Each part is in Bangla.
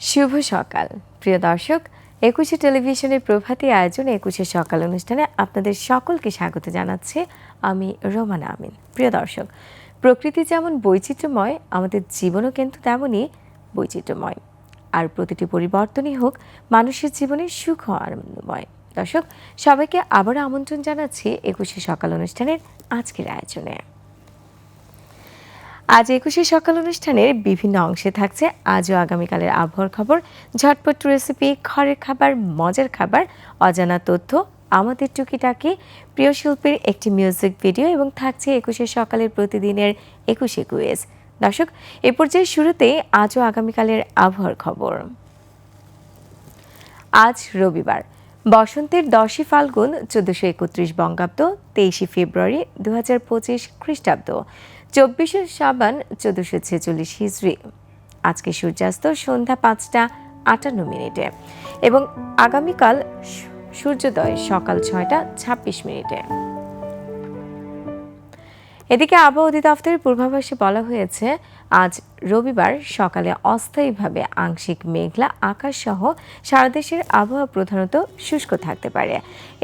শুভ সকাল। প্রিয় দর্শক, একুশে টেলিভিশনের প্রভাতী আয়োজন একুশে সকাল অনুষ্ঠানে আপনাদের সকলকে স্বাগত জানাচ্ছে আমি রোমানা আমিন। প্রিয় দর্শক, প্রকৃতি যেমন বৈচিত্র্যময়, আমাদের জীবনও কিন্তু তেমনই বৈচিত্র্যময়। আর প্রতিটি পরিবর্তনই হোক, মানুষের জীবনে সুখ আনন্দময় দর্শক, সবাইকে আবারও আমন্ত্রণ জানাচ্ছি একুশে সকাল অনুষ্ঠানের আজকের আয়োজনে। আজ একুশে সকাল অনুষ্ঠানের বিভিন্ন অংশে থাকছে আজও আগামীকালের আবহাওয়ার খবর, ঝটপট রেসিপি, ঘরের খাবার, মজার খাবার, অজানা তথ্য, আমাদের টুকিটাকি, প্রিয় শিল্পীর একটি মিউজিক ভিডিও এবং থাকছে একুশে সকালের প্রতিদিনের একুশে কুইজ। দর্শক, এ পর্যায়ে শুরুতেই আজও আগামীকালের আবহাওয়ার খবর। আজ রবিবার, বসন্তের দশই ফাল্গুন, চোদ্দশো একত্রিশ বঙ্গাব্দ, তেইশে ফেব্রুয়ারি দু হাজার পঁচিশ খ্রিস্টাব্দ, চব্বিশে সাবান চোদ্দশো ছেচল্লিশ হিজড়ি। আজকে সূর্যাস্ত সন্ধ্যা পাঁচটা আটান্ন মিনিটে এবং আগামীকাল সূর্যোদয় সকাল ছয়টা ছাব্বিশ মিনিটে। এদিকে আবহাওয়া অধিদপ্তরের পূর্বাভাসে বলা হয়েছে, আজ রবিবার সকালে অস্থায়ীভাবে আংশিক মেঘলা আকাশ সহ সারা দেশের আবহাওয়া প্রধানত শুষ্ক থাকতে পারে।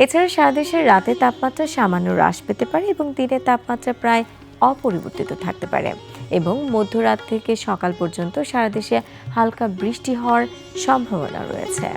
এছাড়া সারা দেশের রাতে তাপমাত্রা সামান্য হ্রাস পেতে পারে এবং দিনের তাপমাত্রা প্রায় অপরিবর্তিত থাকতে পারে। এবং মধ্যরাত থেকে সকাল পর্যন্ত সারাদেশে হালকা বৃষ্টি হওয়ার সম্ভাবনা রয়েছে।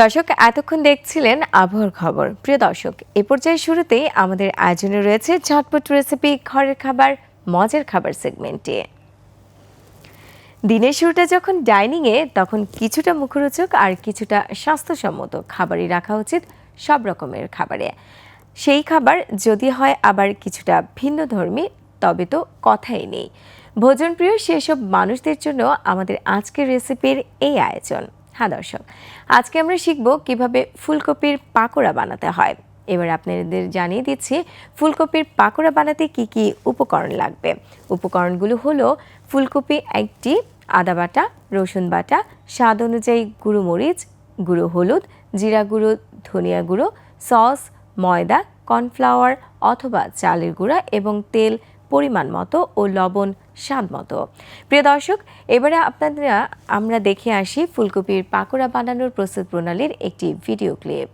দর্শক, এতক্ষণ দেখছিলেন আবহাওয়ার খবর। প্রিয় দর্শক, এ পর্যায়ে শুরুতেই আমাদের আয়োজনে রয়েছে ঝটপট রেসিপি ঘরের খাবার, মজার খাবার সেগমেন্টে দিনের শুরুটা যখন ডাইনিংয়ে তখন কিছুটা মুখরোচক আর কিছুটা স্বাস্থ্যসম্মত খাবারই রাখা উচিত সব রকমের খাবারে। সেই খাবার যদি হয় আবার কিছুটা ভিন্ন ধর্মী, তবে তো কথাই নেই। ভোজনপ্রিয় সেসব মানুষদের জন্য আমাদের আজকের রেসিপির এই আয়োজন। হ্যাঁ দর্শক। আজকে আমরা শিখব কীভাবে ফুলকপির পাকোড়া বানাতে হয়। এবার আপনাদের জানিয়ে দিচ্ছি, ফুলকপির পাকোড়া বানাতে কি কি উপকরণ লাগবে? উপকরণগুলো হলো ফুলকপি একটি, আদা বাটা, রসুন বাটা, স্বাদ অনুযায়ী গুঁড়ো মরিচ, গুঁড়ো হলুদ, জিরা গুঁড়ো, ধনিয়া গুঁড়ো, সস, ময়দা, কর্নফ্লাওয়ার অথবা চালের গুঁড়া এবং তেল পরিমাণ মতো ও লবণ স্বাদ মতো। প্রিয় দর্শক, এবারে আপনারা আমরা দেখে আসি ফুলকপির পাকোড়া বানানোর প্রস্তুত প্রণালীর একটি ভিডিও ক্লিপ।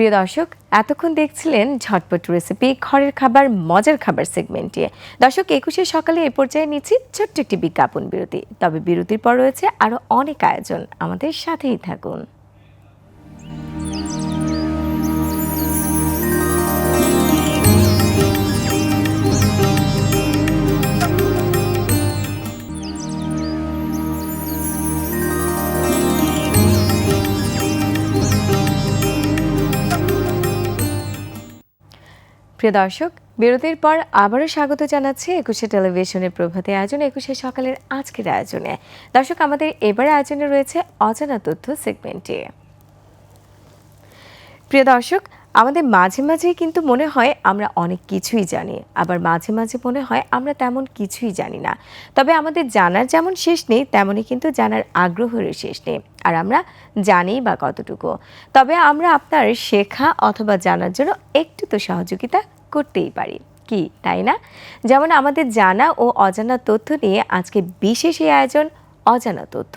প্রিয় দর্শক, এতক্ষণ দেখছিলেন ঝটপট রেসিপি ঘরের খাবার, মজার খাবার সেগমেন্টে দর্শক, একুশে সকালে এ পর্যায়ে নিচ্ছি ছোট্ট একটি বিজ্ঞাপন বিরতি। তবে বিরতির পর রয়েছে আরও অনেক আয়োজন। আমাদের সাথেই থাকুন। প্রিয় দর্শক, বিরতির পর আবারও স্বাগত জানাচ্ছি একুশে টেলিভিশনের প্রভাতে আয়োজন, একুশে সকালের আজকের আয়োজনে। দর্শক, আমাদের এবার আয়োজনে রয়েছে অজানা তথ্য সেগমেন্টে। প্রিয় দর্শক আমাদের মাঝে মাঝে কিন্তু মনে হয় আমরা অনেক কিছুই জানি, আবার মাঝে মাঝে মনে হয় আমরা তেমন কিছুই জানি না। তবে আমাদের জানার যেমন শেষ নেই, তেমনই কিন্তু জানার আগ্রহেরও শেষ নেই, আর আমরা জানি বা কতটুকু। তবে আমরা আপনার শেখা অথবা জানার জন্য একটু তো সহযোগিতা করতেই পারি। কি, তাই না? যেমন আমাদের জানা ও অজানা তথ্য নিয়ে আজকে বিশেষ এই আয়োজন অজানা তথ্য।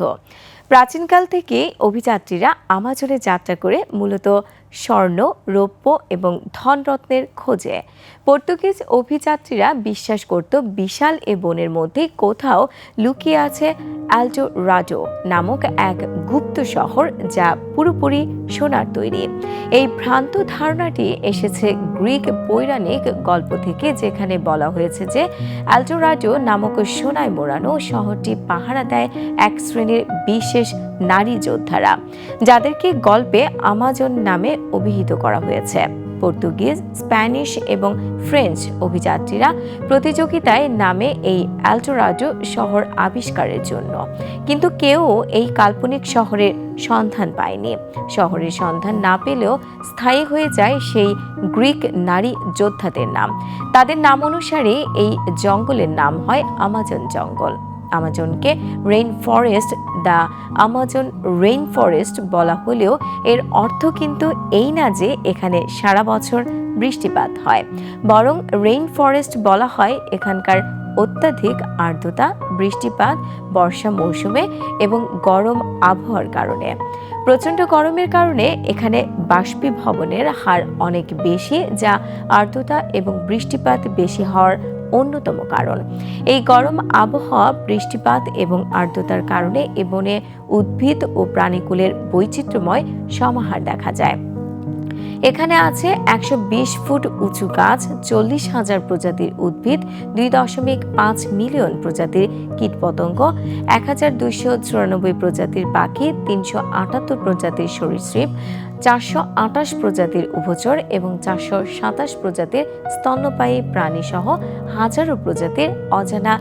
প্রাচীনকাল থেকে অভিযাত্রীরা আমাজনে যাত্রা করে মূলত স্বর্ণ, রৌপ্য এবং ধনরত্নের খোঁজে। পর্তুগিজ অভিযাত্রীরা বিশ্বাস করত বিশাল এ বনের মধ্যে কোথাও লুকিয়ে আছে অ্যাল্টো রাজো নামক এক গুপ্ত শহর যা পুরোপুরি সোনার তৈরি। এই ভ্রান্ত ধারণাটি এসেছে গ্রিক পৌরাণিক গল্প থেকে, যেখানে বলা হয়েছে যে অ্যাল্টোরাডো নামক সোনায় মোড়ানো শহরটি পাহারা দেয় এক শ্রেণির বিশেষ নারী যোদ্ধারা, যাদেরকে গল্পে আমাজন নামে অভিহিত করা হয়েছে। পর্তুগিজ, স্প্যানিশ এবং ফ্রেঞ্চ অভিযাত্রীরা প্রতিযোগিতায় নামে এই অ্যাল্টোরাডো শহর আবিষ্কারের জন্য। কিন্তু কেউ এই কাল্পনিক শহরের সন্ধান পায়নি। শহরের সন্ধান না পেলেও স্থায়ী হয়ে যায় সেই গ্রিক নারী যোদ্ধাদের নাম। তাদের নাম অনুসারে এই জঙ্গলের নাম হয় আমাজন জঙ্গল। আমাজনকে rain forest the Amazon rain forest বলা হলেও এর অর্থ কিন্তু এই না যে এখানে সারা বছর বৃষ্টিপাত হয়। বরং রেইন ফরেস্ট বলা হয় এখানকার অত্যাধিক আর্দ্রতা, বৃষ্টিপাত, বর্ষা মৌসুমে এবং গরম আবহাওয়ার কারণে। প্রচণ্ড গরমের কারণে এখানে বাষ্পীভবনের হার অনেক বেশি, যা আর্দ্রতা এবং বৃষ্টিপাত বেশি হওয়ার অন্যতম কারণ। এই গরম আবহাওয়া, বৃষ্টিপাত এবং আর্দ্রতার কারণে এবনে বনে উদ্ভিদ ও প্রাণীকুলের বৈচিত্র্যময় সমাহার দেখা যায়। এখানে আছে একশো বিশ ফুট উঁচু গাছ, চল্লিশ হাজার প্রজাতির উদ্ভিদ, দুই দশমিক পাঁচ মিলিয়ন প্রজাতির কীটপতঙ্গ, এক হাজার দুইশো চুরানব্বই প্রজাতির পাখি, তিনশো আটাত্তর প্রজাতির সরীসৃপ, চারশো আটাশ প্রজাতির উভচর এবং চারশো সাতাশ প্রজাতির স্তন্যপায়ী প্রাণী সহ হাজারো প্রজাতির অজানা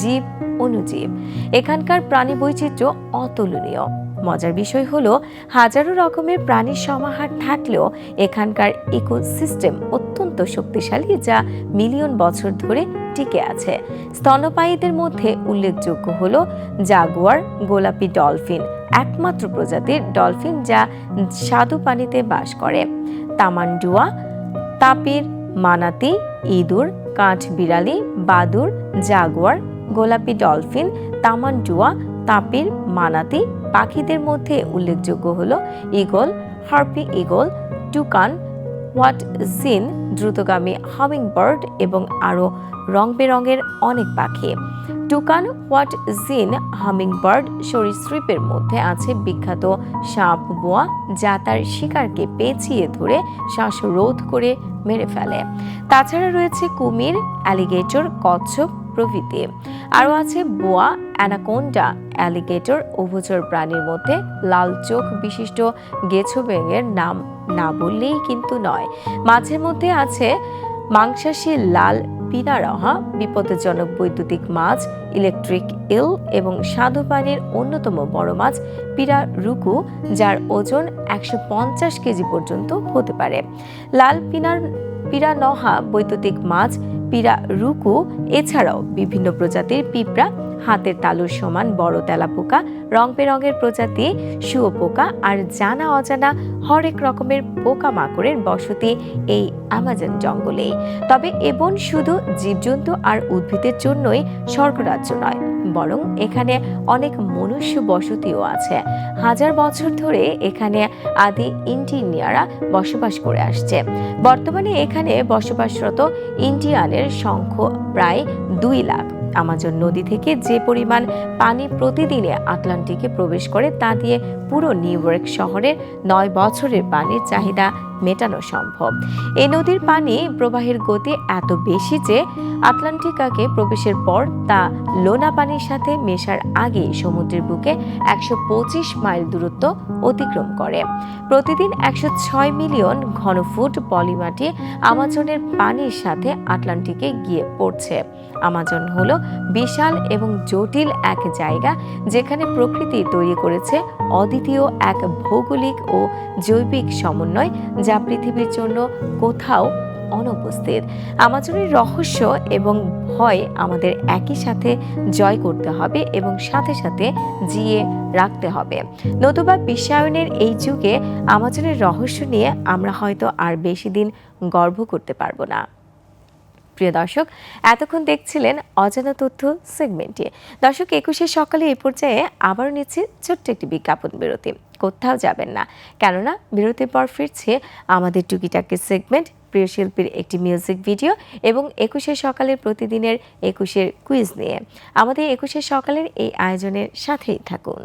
জীব, অনুজীব। এখানকার প্রাণী বৈচিত্র্য অতুলনীয়। মজার বিষয় হলো, হাজারো রকমের প্রাণীর সমাহার থাকলেও এখানকার ইকোসিস্টেম অত্যন্ত শক্তিশালী যা মিলিয়ন বছর ধরে টিকে আছে। স্তন্যপায়ীদের মধ্যে উল্লেখযোগ্য হল জাগুয়ার, গোলাপি ডলফিন, একমাত্র প্রজাতির ডলফিন যা স্বাদু পানিতে বাস করে। তামান্ডুয়া, তাপির, মানাতি, ইঁদুর কাঠ বিড়ালি বাদুর, জাগুয়ার, গোলাপি ডলফিন, তামান্ডুয়া, তাপির, মানাতি পাখিদের মধ্যে উল্লেখযোগ্য হল eagle harpy eagle toucan hoatzin দ্রুতগামী হামিং বার্ড এবং আরও রং বেরঙের অনেক পাখি। Toucan hoatzin humming bird সরীসৃপের মধ্যে আছে বিখ্যাত সাপ বোয়া, যা তার শিকারকে পেঁচিয়ে ধরে শ্বাসরোধ করে মেরে ফেলে। তাছাড়া রয়েছে কুমির, অ্যালিগেটর, কচ্ছপ প্রভৃতি। আরও আছে বোয়া, অ্যানাকোন্ডা অ্যালিগেটর উভচর প্রাণীর মধ্যে লাল চোখ বিশিষ্ট গেছো ব্যাঙের নাম না বললেই কিন্তু নয়। মাছের মধ্যে আছে মাংসাশী লাল পিনারহা বিপদজনক বৈদ্যুতিক মাছ, ইলেকট্রিক ইল এবং স্বাদু পানির অন্যতম বড় মাছ পিরা রুকু, যার ওজন একশো পঞ্চাশ কেজি পর্যন্ত হতে পারে। লাল পিনার পিরানহা বৈদ্যুতিক মাছ পিরা রুকু, এছাড়াও বিভিন্ন প্রজাতির পিঁপড়া, হাতের তালুর সমান বড় তেলাপোকা রং বেরঙের প্রজাতি, শুয়োপোকা আর জানা অজানা হরেক রকমের পোকা মাকড়ের বসতি এই আমাজন জঙ্গলে তবে এবন শুধু জীবজন্তু আর উদ্ভিদের জন্যই স্বর্গরাজ্য নয় বরং এখানে অনেক মনুষ্য বসতিও আছে। হাজার বছর ধরে এখানে আদি ইন্ডিয়ানরা বসবাস করে আসছে। বর্তমানে এখানে বসবাসরত ইন্ডিয়ানের সংখ্য প্রায় দুই লাখ। আমাজন নদী থেকে যে পরিমাণ পানি প্রতিদিনে আটলান্টিকে প্রবেশ করে তা দিয়ে পুরো নিউ ইয়র্ক শহরের নয় বছরের পানির চাহিদা মেটানো সম্ভব। এই নদীর পানি প্রবাহের গতি এত বেশি যে আটলান্টিকাকে প্রবেশের পর তা লোনা পানির সাথে মেশার আগে সমুদ্রের বুকে একশো পঁচিশ মাইল দূরত্ব অতিক্রম করে। প্রতিদিন একশো ছয় মিলিয়ন ঘনফুট পলিমাটি আমাজনের পানির সাথে আটলান্টিকে গিয়ে পড়ছে। আমাজন হলো বিশাল এবং জটিল এক জায়গা যেখানে প্রকৃতি তৈরি করেছে অদ্বিতীয় এক ভৌগোলিক ও জৈবিক সমন্বয় যা পৃথিবীর জন্য কোথাও অনুপস্থিত। আমাজনের রহস্য এবং ভয় আমাদের একই সাথে জয় করতে হবে এবং সাথে সাথে জিয়ে রাখতে হবে। নতুবা বিশ্বায়নের এই যুগে আমাজনের রহস্য নিয়ে আমরা হয়তো আর বেশি দিন গর্ব করতে পারব না। প্রিয় দর্শক, এতক্ষণ দেখছিলেন অজানা তথ্য সেগমেন্টে। দর্শক একুশে সকালে এই পর্যায়ে আবারও নিচ্ছে ছোট্ট একটি বিজ্ঞাপন বিরতি। কোথাও যাবেন না। কেননা, বিরতির পর ফিরছে আমাদের টুকিটাকি সেগমেন্ট প্রিয় শিল্পীর একটি মিউজিক ভিডিও এবং একুশে সকালের প্রতিদিনের একুশের কুইজ নিয়ে। আমাদের একুশে সকালের এই আয়োজনের সাথেই থাকুন।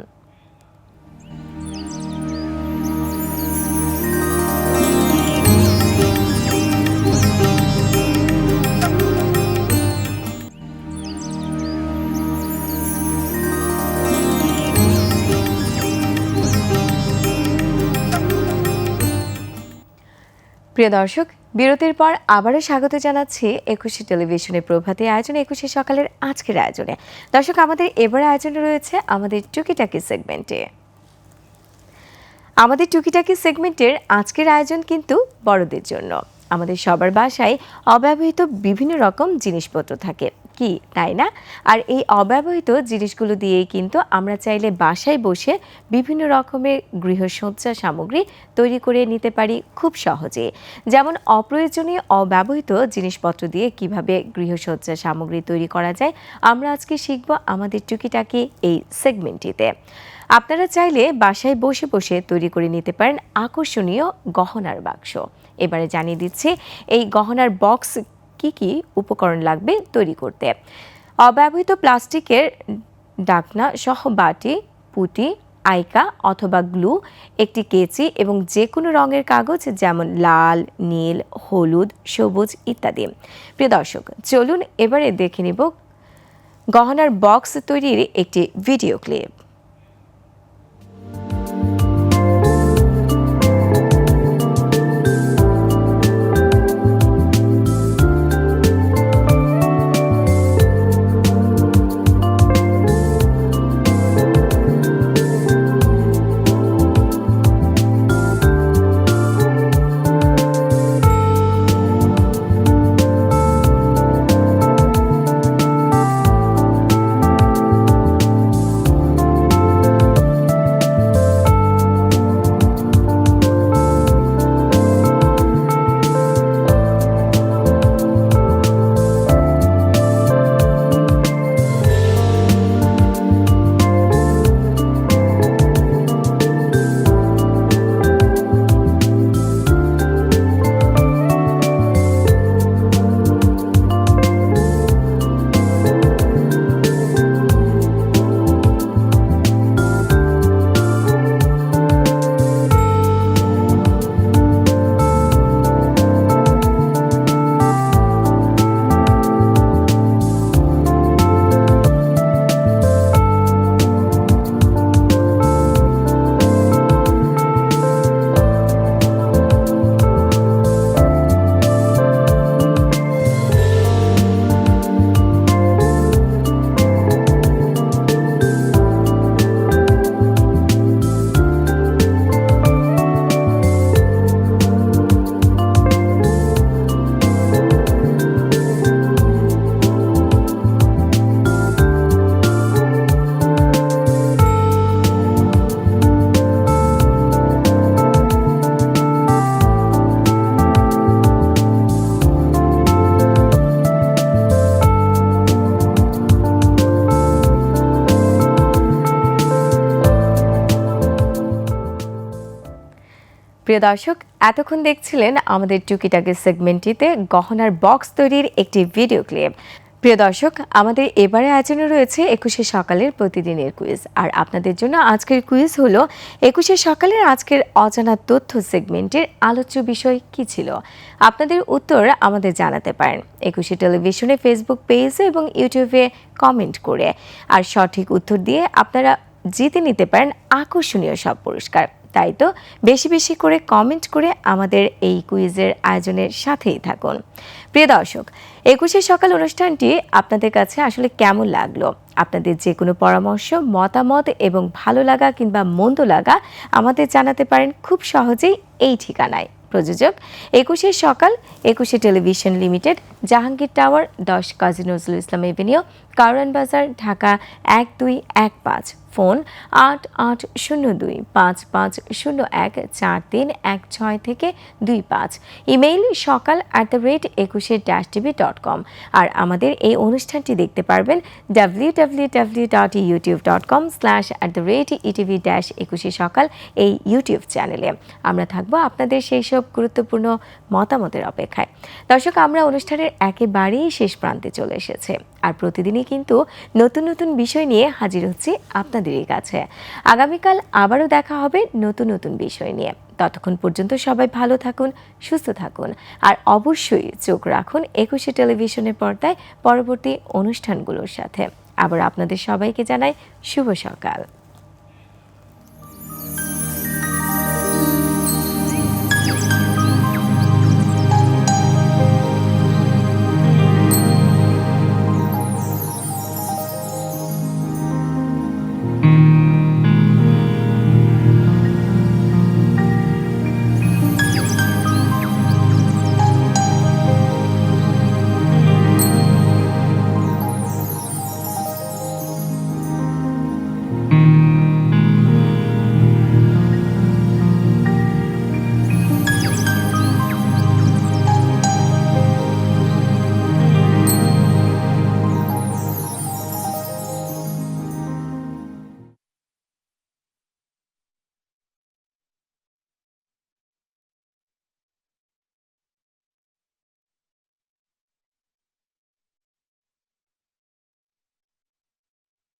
প্রিয় দর্শক, বিরতির পর আবারও স্বাগত জানাচ্ছি একুশে টেলিভিশনের প্রভাতে আয়োজনে একুশে সকালের আজকের আয়োজনে। দর্শক, আমাদের এবার আয়োজনে রয়েছে আমাদের টুকিটাকি সেগমেন্টে। আমাদের টুকিটাকি সেগমেন্টের আজকের আয়োজন কিন্তু বড়দের জন্য। আমাদের সবার বাসায় অব্যবহৃত বিভিন্ন রকম জিনিসপত্র থাকে। কি, তাই না? আর এই অব্যবহৃত জিনিসগুলো দিয়েই কিন্তু আমরা চাইলে বাসায় বসে বিভিন্ন রকমের গৃহসজ্জা সামগ্রী তৈরি করে নিতে পারি খুব সহজে। যেমন অপ্রয়োজনীয় অব্যবহৃত জিনিসপত্র দিয়ে কীভাবে গৃহসজ্জা সামগ্রী তৈরি করা যায়, আমরা আজকে শিখব আমাদের টুকিটাকি এই সেগমেন্টটিতে। আপনারা চাইলে বাসায় বসে বসে তৈরি করে নিতে পারেন আকর্ষণীয় গহনার বাক্স। এবারে জানিয়ে দিচ্ছি, এই গহনার বক্স কি কি উপকরণ লাগবে তৈরি করতে। অব্যবহৃত প্লাস্টিকের ডাকনা সহ বাটি পুঁটি আইকা অথবা গ্লু, একটি কেচি এবং যে কোনো রঙের কাগজ যেমন লাল, নীল, হলুদ, সবুজ ইত্যাদি। প্রিয় দর্শক, চলুন এবারে দেখে নিব গহনার বক্স তৈরির একটি ভিডিও ক্লিপ। প্রিয় দর্শক, এতক্ষণ দেখছিলেন আমাদের টুকিটাকি সেগমেন্টটিতে গহনার বক্স তৈরির একটি ভিডিও ক্লিপ প্রিয় দর্শক, আমাদের এবারে আয়োজনে রয়েছে একুশে সকালের প্রতিদিনের কুইজ আর আপনাদের জন্য আজকের কুইজ হলো, একুশে সকালের আজকের অজানা তথ্য সেগমেন্টের আলোচ্য বিষয় কি ছিল? আপনাদের উত্তর আমাদের জানাতে পারেন। একুশে টেলিভিশনে ফেসবুক পেজে এবং ইউটিউবে কমেন্ট করে। আর সঠিক উত্তর দিয়ে আপনারা জিতে নিতে পারেন আকর্ষণীয় সব পুরস্কার। তাই তো? বেশি বেশি করে কমেন্ট করে আমাদের এই কুইজের আয়োজনের সাথেই থাকুন। প্রিয় দর্শক, একুশে সকাল অনুষ্ঠানটি আপনাদের কাছে আসলে কেমন লাগল? আপনাদের যে কোনো পরামর্শ, মতামত এবং ভালো লাগা কিংবা মন্দ লাগা আমাদের জানাতে পারেন খুব সহজেই এই ঠিকানায়। প্রযোজক, একুশে সকাল, একুশে টেলিভিশন লিমিটেড, জাহাঙ্গীর টাওয়ার, দশ কাজী নজরুল ইসলাম এভিনিউ কারওয়ান বাজার, ঢাকা এক দুই এক পাঁচ। ফোন আট আট শূন্য দুই পাঁচ পাঁচ শূন্য এক চার তিন এক ছয় থেকে দুই পাঁচ। Email Sakal at the rate Ekushey dash TV dot com আর আমাদের এই অনুষ্ঠানটি দেখতে পারবেন W W W dot YouTube dot com slash at the rate ETV dash Ekushey Sakal এই ইউটিউব চ্যানেলে আমরা থাকব আপনাদের সেই সব গুরুত্বপূর্ণ মতামতের অপেক্ষায়। দর্শক, আমরা অনুষ্ঠানের একেবারেই শেষ প্রান্তে চলে এসেছে। আর প্রতিদিনই কিন্তু নতুন নতুন বিষয় নিয়ে হাজির হচ্ছি আপনাদেরই কাছে। আগামীকাল আবারও দেখা হবে নতুন নতুন বিষয় নিয়ে। ততক্ষণ পর্যন্ত সবাই ভালো থাকুন, সুস্থ থাকুন। আর অবশ্যই চোখ রাখুন একুশে টেলিভিশনের পর্দায় পরবর্তী অনুষ্ঠানগুলোর সাথে। আবার আপনাদের সবাইকে জানাই শুভ সকাল।